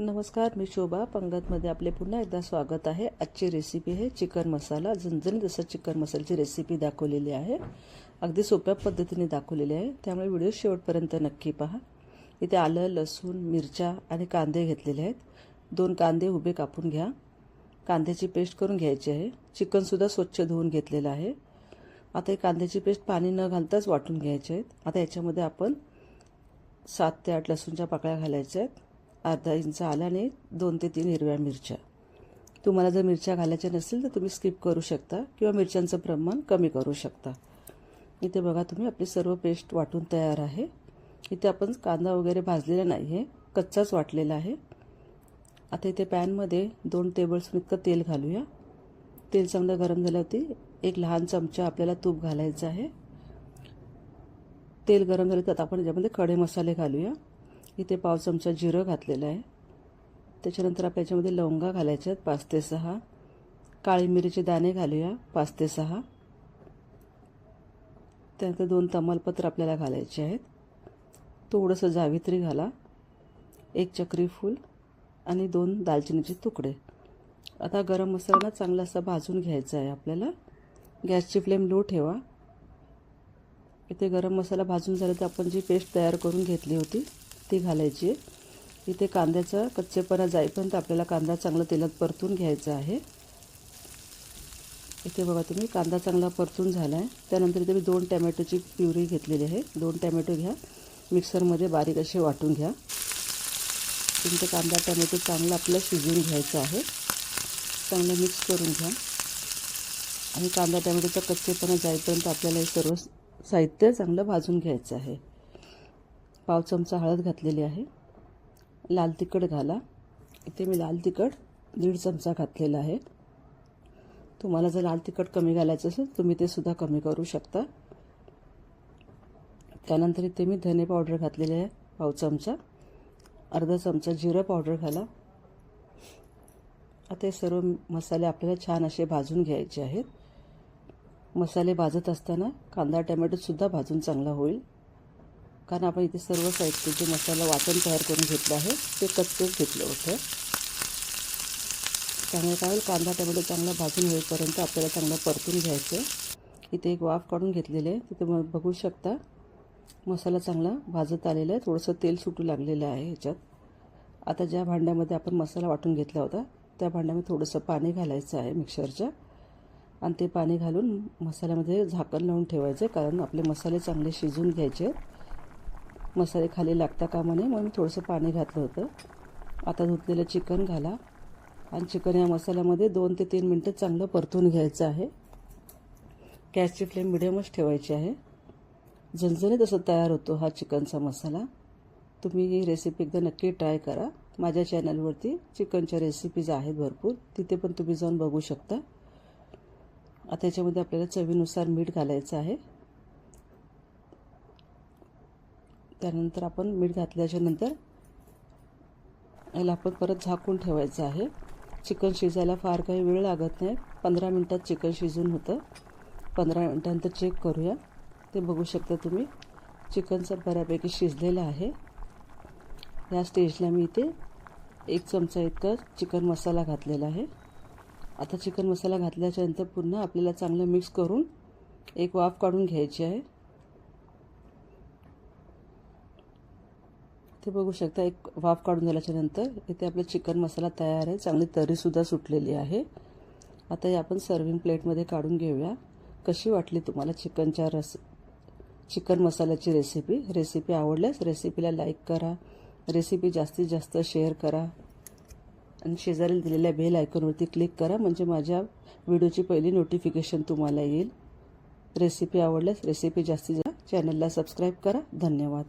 नमस्कार मी शोभा. पंगतमध्ये आपले पुन्हा एकदा स्वागत आहे. आजची रेसिपी आहे चिकन मसाला. झणझणीत जसं चिकन मसाल्याची रेसिपी दाखवलेली आहे. अगदी सोप्या पद्धतीने दाखवलेली आहे. त्यामुळे व्हिडिओ शेवटपर्यंत नक्की पहा. इथे आलं लसूण मिरच्या आणि कांदे घेतलेले आहेत. दोन कांदे उभे कापून घ्या. कांद्याची पेस्ट करून घ्यायची आहे. चिकनसुद्धा स्वच्छ धुवून घेतलेलं आहे. आता ही कांद्याची पेस्ट पाणी न घालताच वाटून घ्यायचे आहेत. आता याच्यामध्ये आपण सात ते आठ लसूणच्या पाकळ्या घालायच्या आहेत. अर्धा इंच आला आणि दोन ते तीन हिरव्या मिरच्या. तुम्हाला जर मिरच्या घालायच्या नसतील तर तुम्ही स्किप करू शकता किंवा मिरच्यांचं प्रमाण कमी करू शकता. इथे बघा तुम्ही आपली सर्व पेस्ट वाटून तयार आहे. इथे आपण कांदा वगैरे भाजलेला नाही आहे कच्चाच वाटलेला आहे. आता इथे पॅनमध्ये दोन टेबलस्पून इतकं तेल घालूया. तेल चांगलं गरम झाल्यावरती एक लहान चमचा आपल्याला तूप घालायचं आहे. तेल गरम झालं तर आपण याच्यामध्ये खडे मसाले घालूया. इथे पाव चमचा जिरं घातलेलं आहे. त्याच्यानंतर आपल्या याच्यामध्ये लवंगा घालायच्या आहेत पाच ते सहा. काळी मिरीचे दाणे घालूया पाच ते सहा. त्यानंतर दोन तमालपत्र आपल्याला घालायचे आहेत. थोडंसं जावित्री घाला एक चक्री फूल आणि दोन दालचिनीचे तुकडे. आता गरम मसाला चांगला असा भाजून घ्यायचा आहे आपल्याला. गॅसची फ्लेम लो ठेवा. इथे गरम मसाला भाजून झाला तर आपण जी पेस्ट तयार करून घेतली होती ती घालायची इथे कांद्याचा कच्चेपणा जाईपर्यंत आपल्याला कांदा चांगला तेलात परतून घ्यायचा आहे. इथे बघा तुम्ही कांदा चांगला परतून झाला आहे त्यानंतर इथे मी दोन टॅमॅटोची प्युरी घेतलेली आहे. दोन टॅमॅटो घ्या. मिक्सरमध्ये बारीक असे वाटून घ्या. तुमचं कांदा टॅमॅटो चांगला आपल्याला शिजवून घ्यायचा आहे. चांगलं मिक्स करून घ्या. आणि कांदा टॅमॅटोचा कच्चेपणा जाईपर्यंत आपल्याला हे सर्व साहित्य चांगलं भाजून घ्यायचं आहे. पाव चमचा हळद घातलेली आहे. लाल तिखट घाला. इथे मी लाल तिखट दीड चमचा घातलेला आहे. तुम्हाला जर लाल तिखट कमी घालायचं असेल तुम्ही ते सुद्धा कमी करू शकता. त्यानंतर इथे मी धने पावडर घातलेले आहे पाव चमचा. अर्धा चमचा जिरं पावडर घाला. आता हे सर्व मसाले आपल्याला छान असे भाजून घ्यायचे आहेत. मसाले भाजत असताना कांदा टमॅटोसुद्धा भाजून चांगला होईल. कारण आपण इथे सर्व साहित्य जे मसाला वाटण तयार करून घेतलं आहे. ते कच्चंच घेतलं होतं. त्यामुळे काय होईल? कांदा टमॅटो चांगला भाजून होईपर्यंत आपल्याला चांगलं परतून घ्यायचं इथे एक वाफ काढून घेतलेले आहे. तिथे मग बघू शकता मसाला चांगला भाजत आलेला आहे. थोडंसं तेल सुटू लागलेलं आहे ह्याच्यात. आता ज्या भांड्यामध्ये आपण मसाला वाटून घेतला होता त्या भांड्यामध्ये थोडंसं पाणी घालायचं आहे मिक्सरच्या आणि ते पाणी घालून मसाल्यामध्ये झाकण लावून ठेवायचं कारण आपले मसाले चांगले शिजून घ्यायचे मसाले खाली लागता कामा नये म्हणून थोडंसं पाणी घातलं होतं. आता धुतलेलं चिकन घाला. आणि चिकन या मसाल्यामध्ये दोन ते तीन मिनटं चांगलं परतून घ्यायचं आहे. गॅसची फ्लेम मिडियमच ठेवायची आहे. झणझणीत असं तयार होतो हा चिकनचा मसाला. तुम्ही ही रेसिपी एकदा नक्की ट्राय करा. माझ्या चॅनलवरती चिकनच्या रेसिपीज आहेत भरपूर. तिथे पण तुम्ही जाऊन बघू शकता. आता याच्यामध्ये आपल्याला चवीनुसार मीठ घालायचं आहे. त्यानंतर आपण मीठ घातल्याच्या नंतर याला आपण परत झाकून ठेवायचं आहे. चिकन शिजायला फार काही वेळ लागत नाही. पंधरा मिनटात चिकन शिजून होतं. पंधरा मिनटानंतर चेक करूया. ते बघू शकता तुम्ही. चिकनचं बऱ्यापैकी शिजलेलं आहे. या स्टेजला मी इथे एक चमचा इतका चिकन मसाला घातलेला आहे. आता चिकन मसाला घातल्याच्यानंतर पुन्हा आपल्याला चांगलं मिक्स करून एक वाफ काढून घ्यायची आहे. इथे बघू शकता एक वाफ काढून झाल्याच्यानंतर इथे आपला चिकन मसाला तयार आहे. चांगली तरीसुद्धा सुटलेली आहे. आता हे आपण सर्विंग प्लेटमध्ये काढून घेऊया. कशी वाटली तुम्हाला चिकनच्या रस चिकन मसाल्याची रेसिपी रेसिपी आवडल्यास रेसिपीला लाईक करा. रेसिपी जास्तीत जास्त शेअर करा. आणि शेजारी दिलेल्या बेल आयकॉनवरती क्लिक करा. म्हणजे माझ्या व्हिडिओची पहिली नोटिफिकेशन तुम्हाला येईल. रेसिपी आवडल्यास रेसिपी जास्तीत जास्त चॅनलला सबस्क्राईब करा. धन्यवाद.